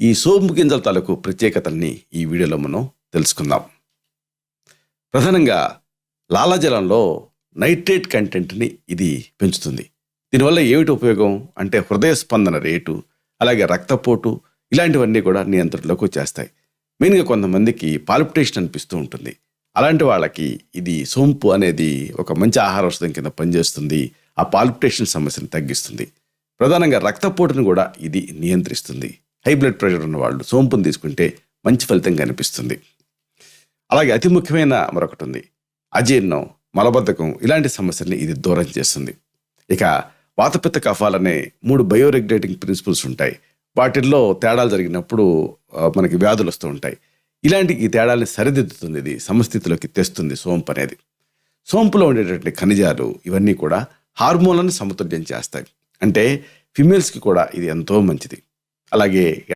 ఈ సోంపు గింజల తాలూకు ప్రత్యేకతల్ని ఈ వీడియోలో మనం తెలుసుకుందాం. ప్రధానంగా లాలాజలంలో నైట్రేట్ కంటెంట్ని ఇది పెంచుతుంది. దీనివల్ల ఏమిటి ఉపయోగం? అంటే హృదయ స్పందన రేటు అలాగే రక్తపోటు ఇలాంటివన్నీ కూడా నియంత్రణలోకి వచ్చేస్తాయి. మెయిన్గా కొంతమందికి పాలిపిటేషన్ అనిపిస్తూ ఉంటుంది. అలాంటి వాళ్ళకి ఇది సోంపు అనేది ఒక మంచి ఆహార ఔషధం కింద పనిచేస్తుంది. ఆ పాల్పిటేషన్ సమస్యను తగ్గిస్తుంది. ప్రధానంగా రక్తపోటును కూడా ఇది నియంత్రిస్తుంది. హై బ్లడ్ ప్రెషర్ ఉన్న వాళ్ళు సోంపును తీసుకుంటే మంచి ఫలితం కనిపిస్తుంది. అలాగే అతి ముఖ్యమైన మరొకటి ఉంది. అజీర్ణం మలబద్ధకం ఇలాంటి సమస్యల్ని ఇది దూరం చేస్తుంది. ఇక వాతపిత్త కఫాలనే మూడు బయోరెగ్యులేటింగ్ ప్రిన్సిపల్స్ ఉంటాయి. వాటిల్లో తేడాలు జరిగినప్పుడు మనకి వ్యాధులు వస్తూ ఉంటాయి. ఇలాంటి ఈ తేడాల్ని సరిదిద్దుతుంది ఇది సమస్థితిలోకి తెస్తుంది సోంపు అనేది. సోంపులో ఉండేటటువంటి ఖనిజాలు ఇవన్నీ కూడా హార్మోన్లను సమతుల్యం చేస్తాయి. అంటే ఫిమేల్స్కి కూడా ఇది ఎంతో మంచిది. అలాగే